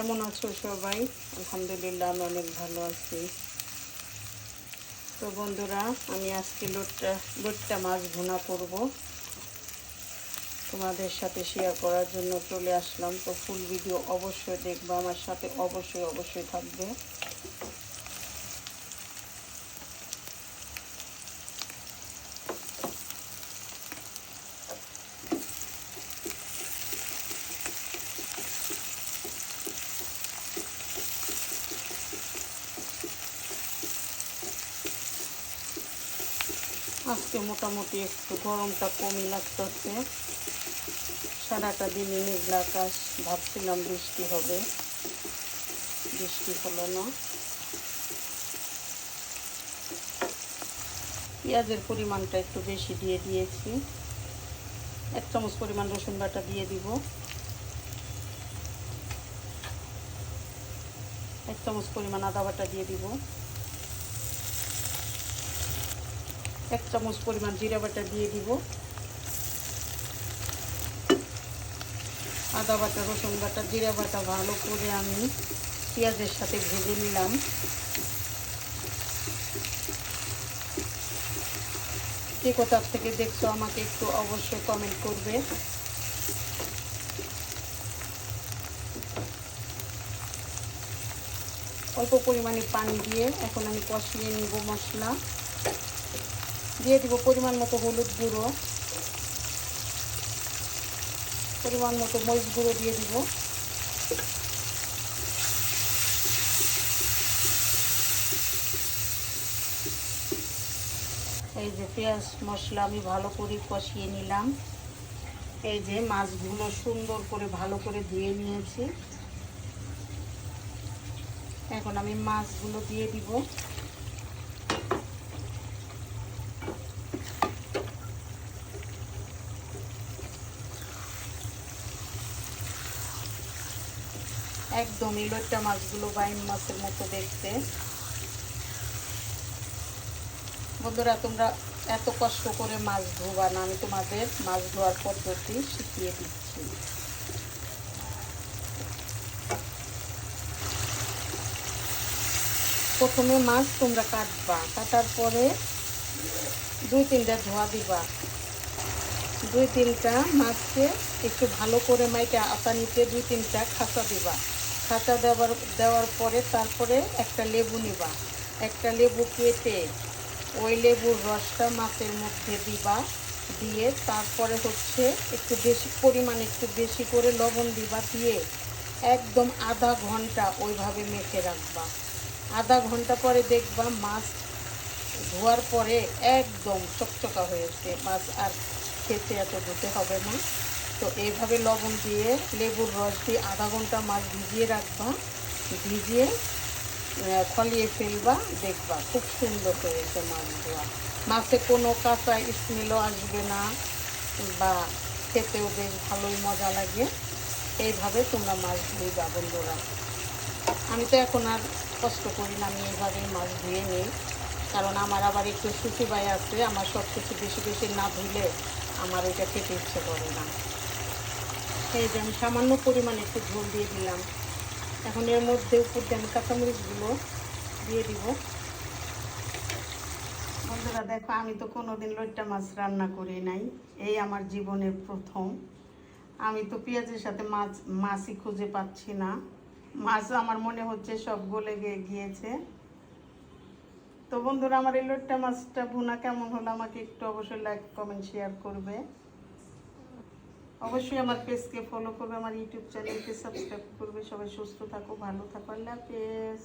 কেমন আছো সবাই? আলহামদুলিল্লাহ, আমি অনেক ভালো আছি। তো বন্ধুরা, আমি আজকে লোটটা লোটটা মাছ ভুনা করব। তোমাদের সাথে শেয়ার করার জন্য চলে আসলাম। তো ফুল ভিডিও অবশ্যই দেখব, আমার সাথে অবশ্যই অবশ্যই থাকবে। আজকে মোটামুটি একটু গরমটা কমই লাগতেছে। সারাটা দিনে মেঘলা আকাশ, ভাবছিলাম বৃষ্টি হবে। বৃষ্টি হলো না। পেঁয়াজের পরিমাণটা একটু বেশি দিয়ে দিয়েছি। এক চামচ পরিমাণ রসুন বাটা দিয়ে দিব। এক চামচ পরিমাণ আদা বাটা দিয়ে দিব। এক চামচ পরিমাণ জিরা বাটা দিয়ে দিব। আদা বাটা, রসুন বাটা, জিরা বাটা ভালো করে আমি পেঁয়াজের সাথে ভেজে নিলাম। কে কোথার থেকে দেখছ আমাকে একটু অবশ্যই কমেন্ট করবে। অল্প পরিমাণে পানি দিয়ে এখন আমি কষিয়ে নিব মশলা। দিয়ে দিব পরিমাণ মতো হলুদ গুঁড়ো। পরিমাণ মতো মরিচ গুঁড়ো দিয়ে দিব। এই যে পেঁয়াজ মশলা আমি ভালো করে কষিয়ে নিলাম। এই যে মাছগুলো সুন্দর করে ভালো করে ধুয়ে নিয়েছি। এখন আমি মাছগুলো দিয়ে দিব। একদমই লইট্টা মাছগুলো বাইন মাছের মতো দেখতে। বন্ধুরা, তোমরা এত কষ্ট করে মাছ ধোবা না, আমি তোমাদের মাছ ধোয়ার পদ্ধতি শিখিয়ে দিচ্ছি। প্রথমে মাছ তোমরা কাটবা, কাটার পরে দুই তিনটা ধোয়া দিবা। দুই তিনটা মাছকে একটু ভালো করে মাইটা আতা নিতে দুই তিনটা খাঁচা দিবা। খাঁচা দেওয়ার দেওয়ার পরে তারপরে একটা লেবু নিবা। একটা লেবু কেটে ওই লেবুর রসটা মাছের মধ্যে দিবা, দিয়ে তারপরে হচ্ছে একটু বেশি, পরিমাণ একটু বেশি করে লবণ দিবা, দিয়ে একদম আধা ঘণ্টা ওইভাবে মেখে রাখবা। আধা ঘণ্টা পরে দেখবা মাছ ধোয়ার পরে একদম চকচকা হয়েছে মাছ আর খেতে এত ধুতে হবে না। তো এইভাবে লবণ দিয়ে লেবুর রস দিয়ে আধা ঘণ্টা মাছ ভিজিয়ে রাখবা, ভিজিয়ে খলিয়ে ফেলবা, দেখবা খুব সুন্দর হয়েছে মাছ ধোয়া মাছে কোনো কাঁচা স্মেলও আসবে না বা খেতেও বেশ ভালোই মজা লাগে। এইভাবে তোমরা মাছ ধুইবা বন্ধুরা। আমি তো এখন আর কষ্ট করি না আমি এইভাবেই মাছ ধুয়ে নিই। কারণ আমার আবার একটু সুচি বাই আছে, আমার সব কিছু বেশি বেশি না ধুলে আমার এটা খেতে ইচ্ছে করে না। এই যে আমি সামান্য পরিমাণে একটু ঝোল দিয়ে দিলাম। এখন এর মধ্যে উপর দিয়ে আমি কাঁচামরিচগুলো দিয়ে দিব। বন্ধুরা, দেখো, আমি তো কোনোদিন লইট্টা মাছ রান্না করি নাই। এই আমার জীবনের প্রথম। আমি তো পেঁয়াজের সাথে মাছ, মাছই খুঁজে পাচ্ছি না। মাছ আমার মনে হচ্ছে সব গলে গিয়ে গিয়েছে। তো বন্ধুরা, আমার এই লোটটা মাছটা ভুনা কেমন হলো আমাকে একটু অবশ্যই লাইক কমেন্ট শেয়ার করবে। অবশ্যই আমার পেজকে ফলো করবে, আমার ইউটিউব চ্যানেলকে সাবস্ক্রাইব করবে। সবাই সুস্থ থাকো, ভালো থাকো। আল্লাহ হাফেজ।